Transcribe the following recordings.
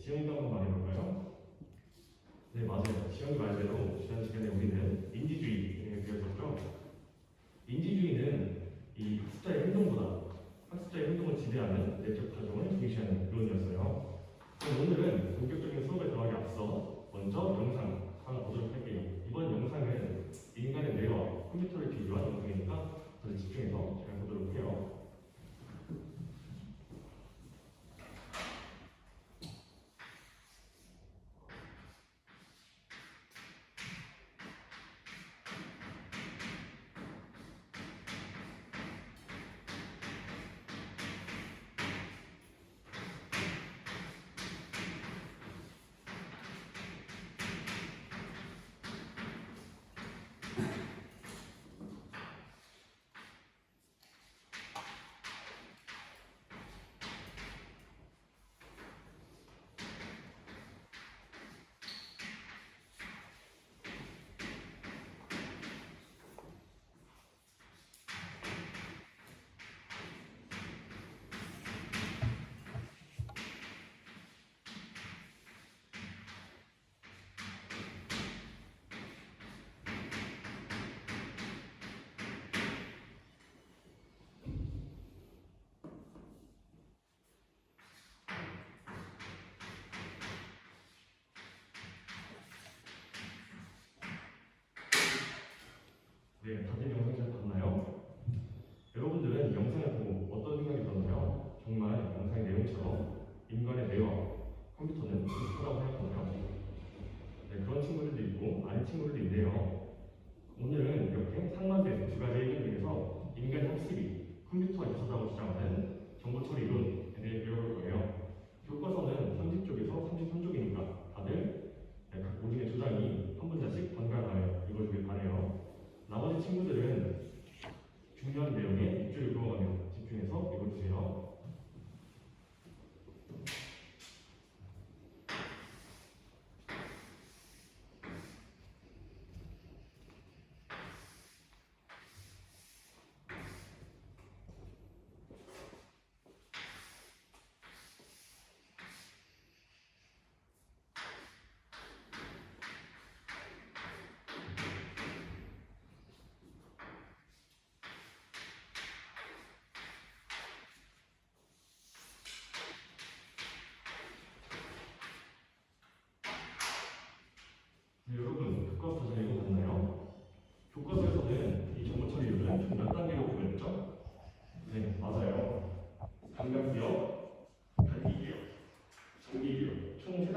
시영이가 한번 말해볼까요? 네, 맞아요. 시영이 말대로 지난 시간에 우리는 인지주의에 그려졌죠. 인지주의는 이 학습자의 행동보다 학습자의 행동을 지배하는 내적 과정을 중시하는 이론이었어요. 그럼 오늘은 본격적인 수업에 들어가기 앞서 먼저 영상 하나 보도록 할게요. 이번 영상은 인간의 뇌와 컴퓨터를 비교한 영상이니까 더 집중해서 네, 다들 영상 잘 봤나요?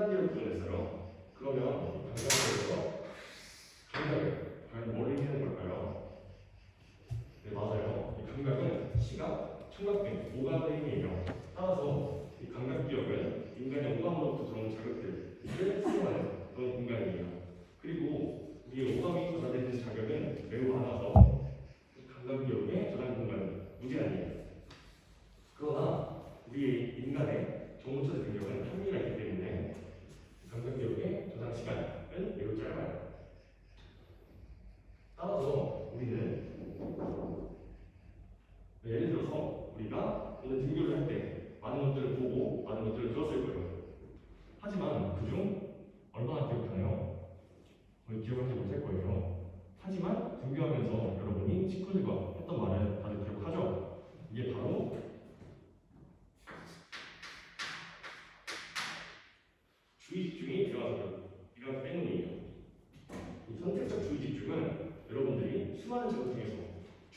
3단계로 구분했어요. 그러면 방정식에서 감각을 과연 뭘 의미하는 걸까요? 네 맞아요. 이 감각은 시각, 청각등 오감의 힘이에요. 따라서 이 감각 기억은 인간의 오감으로부터 들어오는 자극들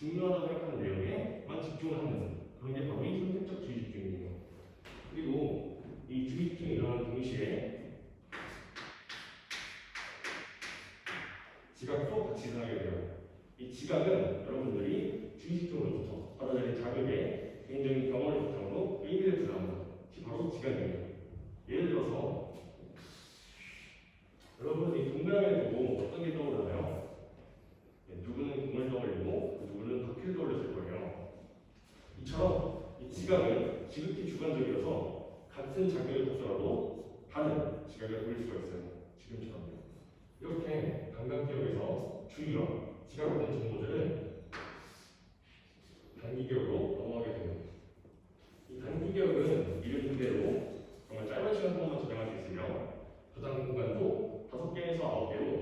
중요하다고 생각하는 내용에만 집중을 하는 그런 게 바로 이 선택적 주의 집중이에요. 그리고 이 주의 집중이 일어나는 동시에 지각도 같이 일어나게 돼요. 이 지각은 여러분들이 주의식적으로부터 받아들인 자극에 개인적인 경험을 바탕으로 의미를 것이 바로 지각이에요. 예를 들어서 여러분이 동그라미를 보고 어떤 게 떠오르나요? 네, 누구는 공을 떠올리고 바퀴를 떠올렸을 거예요. 이처럼 이 지각은 지극히 주관적이어서 같은 자극을 받더라도 다른 지각을 보일 수가 있어요. 지금처럼요. 이렇게 감각기억에서 주의와 지각된 정보들은 단기기억으로 넘어가게 됩니다. 이 단기기억은 이름 그대로 정말 짧은 시간 동안만 저장할 수 있으며 저장 공간도 5개에서 9개로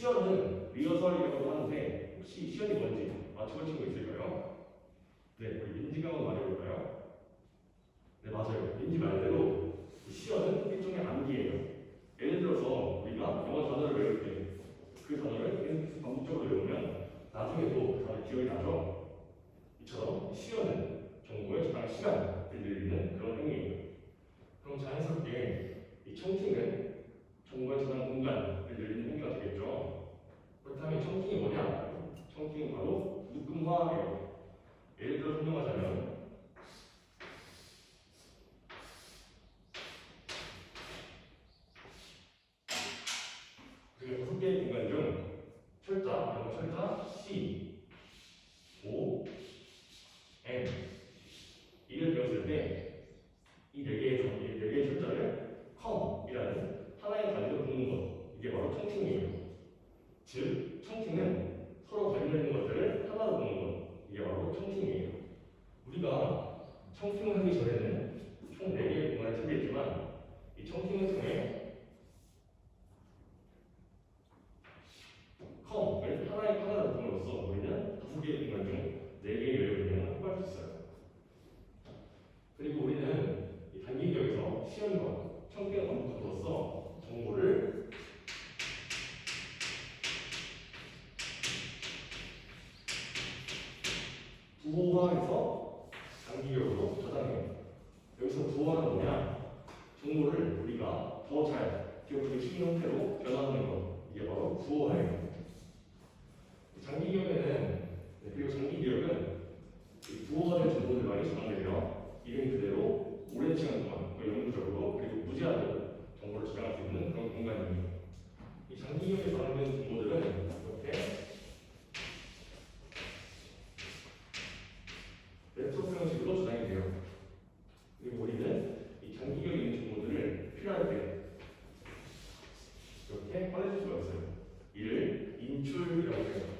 시연은 리허설이라고 하는데 혹시 시연이 뭔지 맞추고 친구 있을까요? 네, 우리 민지가 한번 말해볼까요? 민지 말대로 이 시연은 일종의 암기예요. 예를 들어서 우리가 영어 단어를 외울 때 그 단어를 계속 반복적으로 외우면 나중에도 그 단어 기억이 나죠? 이처럼 시연은 정보의 저장 시간을 늘리는 그런 행위예요. 그럼 자연스럽게 이 청킹은 정보의 저장 공간을 늘리는 행위가 되겠죠. 그렇다면 청킹이 뭐냐? 청킹은 바로 묶음화예요. 예를 들어 설명하자면 그 다섯 개의 공간 중 철자, 영어 철자 C, O, M 이를 배웠을 때 이 네 개의 점, 이네 개의 철자를 컴이라는 하나의 단위로 묶는 것 이게 바로 청팅이에요. 즉 청팅은 서로 관련 있는 것들을 하나로 묶는 것 이게 바로 청팅이에요. 우리가 청팅을 하기 전에는 총 4개의 공간을 차지했지만 이 청팅을 통해 컴을 하나의 하나로 묶음으로써 우리는 다섯 개의 공간 중 4개의 외우기를 확보할 수 있어요. 그리고 우리는 이 단기기억에서 시연과 청팅을 반복함으로써 정보를 부호화해서 단기기억으로 저장해요. 여기서 부호화는 뭐냐? 정보를 우리가 더 잘 기억하기 쉬운 형태로 변화하는 것. 이게 바로 부호화예요. 장기 기억에는 네, 그리고 장기 기억은 이 부호가 된 정보들 많이 저장되며 이름 그대로 오랜 시간 동안 그 영구적으로 그리고 무제한으로 정보를 저장할 수 있는 그런 공간이에요. 이 장기 기억에 저장된 정보들은 이렇게 랩토프 형식으로 저장이 돼요. 그리고 우리는 이 장기 기억에 있는 정보들을 필요할 때 이렇게 꺼내줄 수가 있어요. 이를 인출이라고 해요.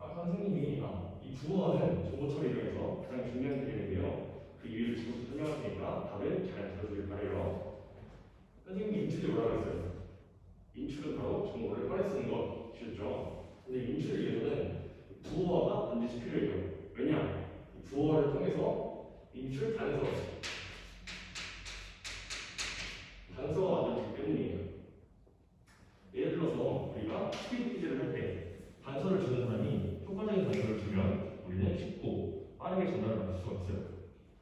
아까 선생님이 아, 이 부호하는 정보 처리에서 가장 중요한 개념인데요. 그 이유를 지금 설명할 테니까 다들 잘 들어주길 바래요. 선생님이 인출이 뭐라고 했어요? 인출은 바로 정보를 꺼내 쓰는 것이었죠. 근데 인출을 위해서는 부호화가 반드시 필요해요. 왜냐? 이 부호화를 통해서 인출 단서 단서가 만들어지기 때문이에요. 예를 들어서 우리가 스피드 퀴즈를 할 때 단서를 주는 사람이 효과적인 단서를 주면 우리는 쉽고 빠르게 전달을 받을 수가 있어요.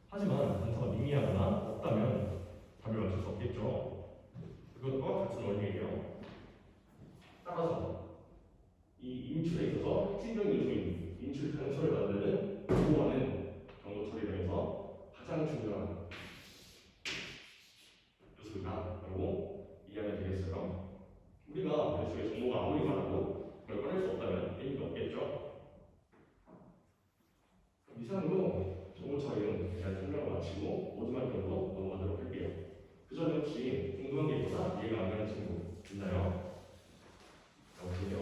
하지만 단서가 미미하거나 없다면 답을 맞출 수 없겠죠. 그것과 같은 원리예요. 따라서 이 인출에 있어서 핵심적인 요소인 인출 단서를 만드는 보호하는 정보 처리에서 가장 중요한 요소다라고 이해하면 되겠어요. 우리가 머릿속에 정보가 아무리 많아도 그걸 꺼낼 수 없다면 의미가 없겠죠. 이상으로 정보 처리는 대한 설명을 마치고 모두만 정도 넘어가도록 할게요. 그 전에 혹시 궁금한 게 있거나 이해가 안 가는 친구 있나요? 없군요.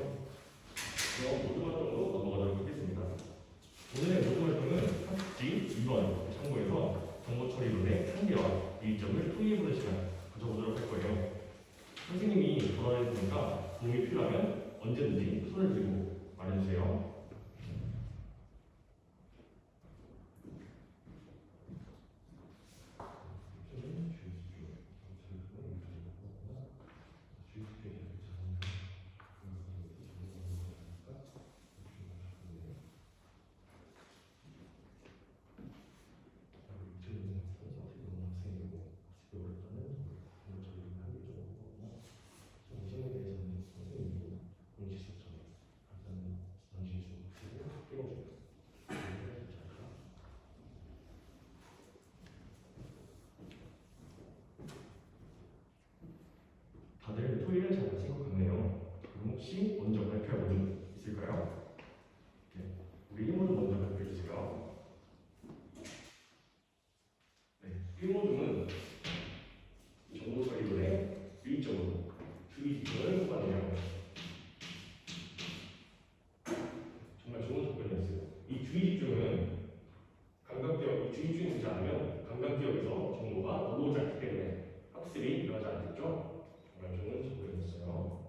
그럼 모두 활동으로 넘어가도록 하겠습니다. 오늘의 모두 활동은 학습지 2번 참고해서 정보 처리론의 한계와 이점을 통일해보는 시간 가져보도록 할 거예요. 선생님이 전화해 주니까 도움이 필요하면 언제든지 손을 들고 말해주세요. 다들 토요일은 잘 마친 것 같네요. 그럼 혹시 먼저 발표할 모두 있을까요? 네, 우리 1모드 먼저 발표해 주세요. 네, 1모드는 정보 처리론의 유의점으로 주의 지표를 뽑아내요. 정말 좋은 접근이었어요. 이 주의 집중은 감각적 이 주의 집중 되지 않으면 감각기억에서 정보가 넘어오지 않기 때문에 학습이 일어나지 않겠죠? 정말 좋은 정보였어요.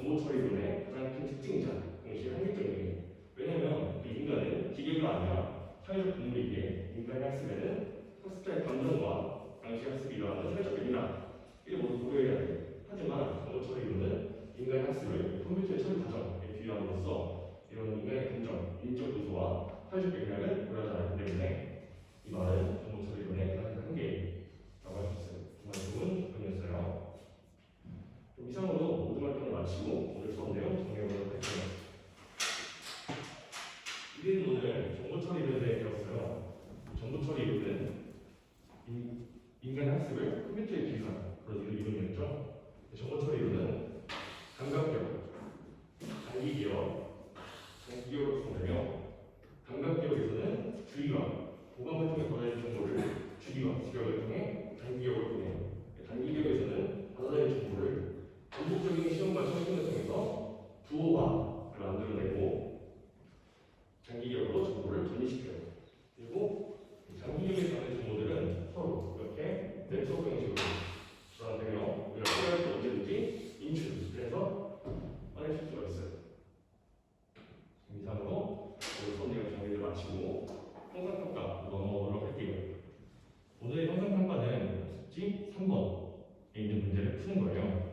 정보 처리론의 가장 큰 특징이자 동시에 한계점이에요. 왜냐하면 이 인간은 기계가 아니라 사회적 동물이기에 인간의 학습에는 학습자의 감정과 당시 학습이 일어나는 사회적 의미나 이를 모두 고려해야 돼요. 하지만 정보 처리론은 인간의 학습을 컴퓨터의 처리 과정에 비유함으로써 이런 인간의 감정, 인적 요소와 사회적 맥락을 고려하지 않기 때문에 이 말은 정보 처리론의 가장 큰 한계라고 할 수 있어요. 정말 좋은 답변이었어요. 그럼 이상으로 모든 활동을 마치고 오늘 수업 내용 정리해보도록 할게요. 우리는 오늘 정보 처리론에 대해 배웠어요. 정보 처리론은 인- 인간의 학습을 컴퓨터에 비유한 그런 이런 이론이었죠. 정보 처리론은 감각기억, 단기기억, 장기기억을 구성되며 감각기억에서는 주의와 보감을 통해 받아들인 정보를 주기와 지각을 통해 단기기억을 통해 단기기억에서는 받아들인 정보를 반복적인 시험과 실습을 통해서 부호화를 만들어내고 장기기억으로 정보를 전이시켜요. 그리고 장기기억에 담는 정보들은 서로 이렇게 네트워크 형식으로 전환되며 우리가 필요할 때 언제든지 인출해서 꺼낼 수가 있어요. 이상으로 오늘 수업 내용 정리를 마치고 평상평가 넘어오도록 할게요. 오늘의 평상평가는 3번에 있는 문제를 푸는 거예요.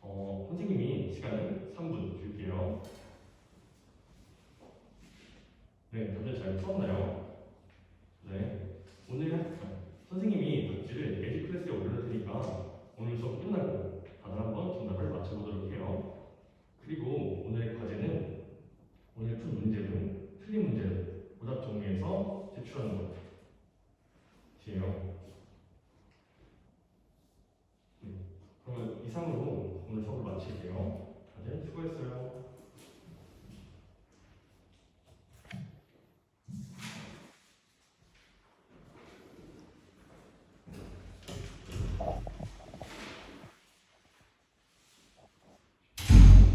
어, 선생님이 시간은 3분 줄게요. 네, 다들 잘 풀었나요? 네. 오늘 학- 선생님이 답지를 에듀 클래스에 올려놓을 테니까 오늘 수업 끝나고 다들 한번 정답을 맞춰보도록 해요. 그리고 오늘의 과제는 오늘 푼 문제는 틀린 문제를 오답 정리해서 제출하는 것이에요. 마칠게요. 다들 수고했어요.